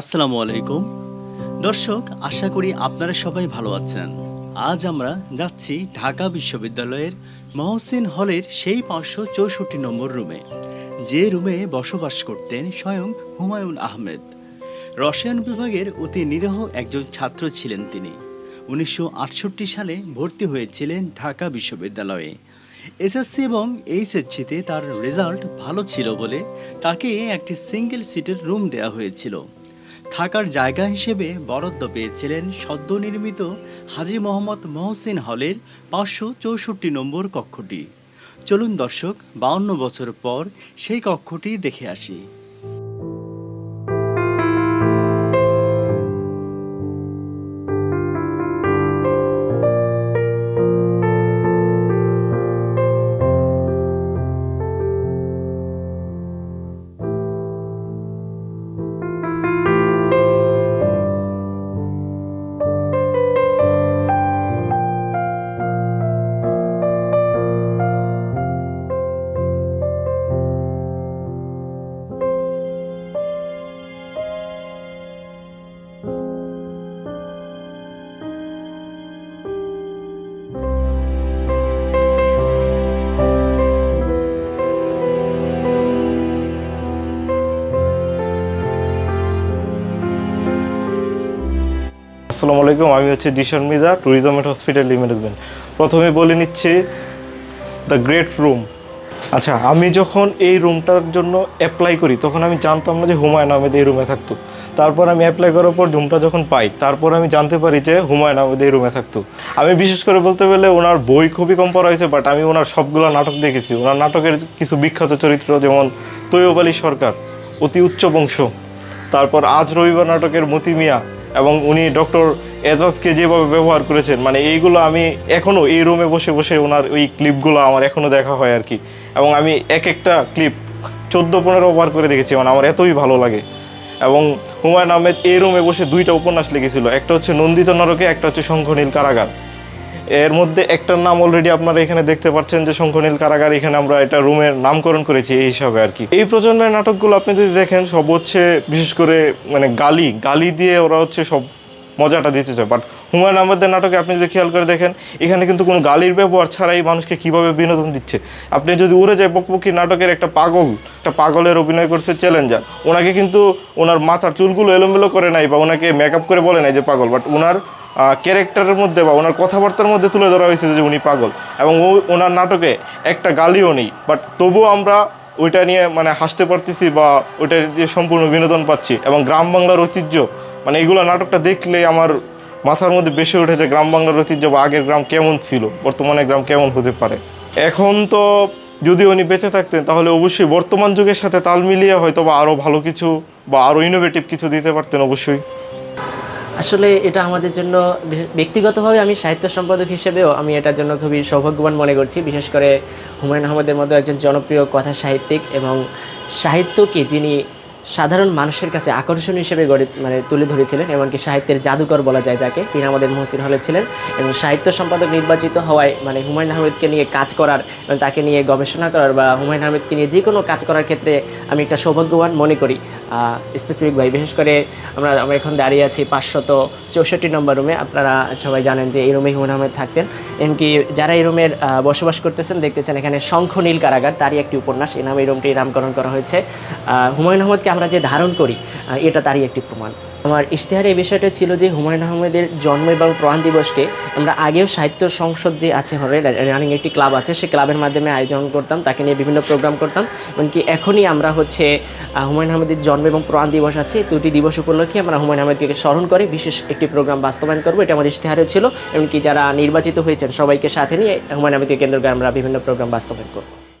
আসসালামু আলাইকুম। দর্শক, আশা করি আপনারা সবাই ভালো আছেন। আজ আমরা যাচ্ছি ঢাকা বিশ্ববিদ্যালয়ের মহসিন হলের সেই পাঁচশো চৌষট্টি নম্বর রুমে, যে রুমে বসবাস করতেন স্বয়ং হুমায়ুন আহমেদ। রসায়ন বিভাগের অতি নিরহ একজন ছাত্র ছিলেন তিনি। উনিশশো আটষট্টি সালে ভর্তি হয়েছিলেন ঢাকা বিশ্ববিদ্যালয়ে। এসএসসি এবং এইচএসসিতে তার রেজাল্ট ভালো ছিল বলে তাকে একটি সিঙ্গেল সিটের রুম দেওয়া হয়েছিল। থাকার জায়গা হিসেবে বরাদ্দ পেয়েছিলেন সদ্য নির্মিত হাজি মোহাম্মদ মহসিন হলের পাঁচশো চৌষট্টি নম্বর কক্ষটি। চলুন দর্শক, বাউন্ন বছর পর সেই কক্ষটি দেখে আসি। আসসালামু আলাইকুম, আমি হচ্ছে Zishan Mida tourism and hospitality management প্রথমে বলে নিচ্ছি দ্য গ্রেট রুম আচ্ছা আমি যখন এই রুমটার জন্য অ্যাপ্লাই করি, তখন আমি জানতাম না যে হুমায়ুন আহমেদ এই রুমে থাকতো। তারপর আমি অ্যাপ্লাই করার পর রুমটা যখন পাই, তারপর আমি জানতে পারি যে হুমায়ুন আহমেদ এই রুমে থাকতো। আমি বিশেষ করে বলতে গেলে ওনার বই খুবই কম পড়া হয়েছে বাট আমি ওনার সবগুলো নাটক দেখেছি। ওনার নাটকের কিছু বিখ্যাত চরিত্র যেমন তৈয়ব আলী সরকার, অতি উচ্চ বংশ। তারপর আজ রবিবার নাটকের মতি মিয়া এবং উনি ডক্টর এজাজকে যেভাবে ব্যবহার করেছেন মানে এইগুলো আমি এখনও এই রুমে বসে বসে ওনার ওই ক্লিপগুলো আমার এখনও দেখা হয় আর কি। এবং আমি এক একটা ক্লিপ চোদ্দ পনেরো বার করে দেখেছি মানে আমার এতই ভালো লাগে। এবং হুমায়ুন আহমেদ এই রুমে বসে দুইটা উপন্যাস লিখেছিল, একটা হচ্ছে নন্দিত নরকে, একটা হচ্ছে শঙ্খনীল কারাগার। এর মধ্যে একটার নাম অলরেডি আপনারা এখানে দেখতে পাচ্ছেন যে শঙ্খনীল কারাগার, এখানে আমরা এটা রুমের নামকরণ করেছি এই হিসাবে আর কি। এই প্রজন্মের নাটকগুলো আপনি যদি দেখেন, সব হচ্ছে বিশেষ করে মানে গালি গালি দিয়ে ওরা হচ্ছে সব মজাটা দিতে চায়। বাট হুমায়ুন আহমেদের নাটকে আপনি যদি খেয়াল করে দেখেন, এখানে কিন্তু কোনো গালির ব্যবহার ছাড়াই মানুষকে কীভাবে বিনোদন দিচ্ছে। আপনি যদি উড়ে যায় বকবকি নাটকের একটা পাগল, একটা পাগলের অভিনয় করছে চ্যালেঞ্জার ওনাকে কিন্তু ওনার মাথার চুলগুলো এলোমেলো করে নাই বা ওনাকে মেকআপ করে বলে নাই যে পাগল বাট ওনার ক্যারেক্টারের মধ্যে বা ওনার কথাবার্তার মধ্যে তুলে ধরা হয়েছে যে উনি পাগল এবং ও ওনার নাটকে একটা গালিও নেই। বাট তবুও আমরা ওইটা নিয়ে মানে হাসতে পারতেছি বা ওইটা দিয়ে সম্পূর্ণ বিনোদন পাচ্ছি এবং গ্রাম বাংলার ঐতিহ্য মানে এগুলো নাটকটা দেখলে আমার মাথার মধ্যে বেশি উঠে যে গ্রাম বাংলার ঐতিহ্য বা আগের গ্রাম কেমন ছিল, বর্তমানে গ্রাম কেমন হতে পারে। এখন তো যদি উনি বেঁচে থাকতেন, তাহলে অবশ্যই বর্তমান যুগের সাথে তাল মিলিয়ে হয়তো বা আরও ভালো কিছু বা আরও ইনোভেটিভ কিছু দিতে পারতেন অবশ্যই। আসলে এটা আমাদের জন্য ব্যক্তিগতভাবে আমি সাহিত্য সম্পাদক হিসেবেও আমি এটার জন্য খুবই সৌভাগ্যবান মনে করছি। বিশেষ করে হুমায়ুন আহমদের মতো একজন জনপ্রিয় কথা সাহিত্যিক এবং সাহিত্যকে যিনি সাধারণ মানুষের কাছে আকর্ষণ হিসেবে গড়ে মানে তুলে ধরেছিলেন, এমনকি সাহিত্যের জাদুকর বলা যায় যাকে, তিনি আমাদের মহসিন হলে ছিলেন, এবং সাহিত্য সম্পাদক নির্বাচিত হওয়ায় মানে হুমায়ুন আহমেদকে নিয়ে কাজ করার, এবং তাকে নিয়ে গবেষণা করার, বা হুমায়ুন আহমেদকে নিয়ে যে কোনো কাজ করার ক্ষেত্রে আমি একটা সৌভাগ্যবান মনে করি। স্পেসিফিক ভাই, বিশেষ করে আমরা আমরা এখন দাঁড়িয়ে আছি পাঁচশত চৌষট্টি নম্বর রুমে। আপনারা সবাই জানেন যে এই রুমে হুমায়ুন আহমেদ থাকতেন। এমনকি যারা এই রুমের বসবাস করতেছেন, দেখতেছেন এখানে শঙ্খ নীল কারাগার, তারই একটি উপন্যাস। এই নামে এই রুমটি নামকরণ করা হয়েছে। হুমায়ুন আহমেদকে আমরা যে ধারণ করি এটা তারই একটি প্রমাণ। আমার ইশতেহারে এই বিষয়টা ছিল যে হুমায়ুন আহমেদের জন্ম এবং প্রাণ দিবসকে আমরা আগেও সাহিত্য সংসদ যে আছে, হরে রানিং একটি ক্লাব আছে সেই ক্লাবের মাধ্যমে আয়োজন করতাম, তাকে নিয়ে বিভিন্ন প্রোগ্রাম করতাম, এমনকি এখনই আমরা হচ্ছে হুমায়ুন আহমেদের জন্ম এবং প্রয়াণ দিবস আছে দুটি দিবস উপলক্ষে আমরা হুমায়ুন আহমেদকে স্মরণ করে বিশেষ একটি প্রোগ্রাম বাস্তবায়ন করব, এটা আমার ইশতেহারে ছিল, এমনকি যারা নির্বাচিত হয়েছেন সবাইকে সাথে নিয়ে হুমায়ুন আহমেদকে কেন্দ্র করে আমরা বিভিন্ন প্রোগ্রাম বাস্তবায়ন করব।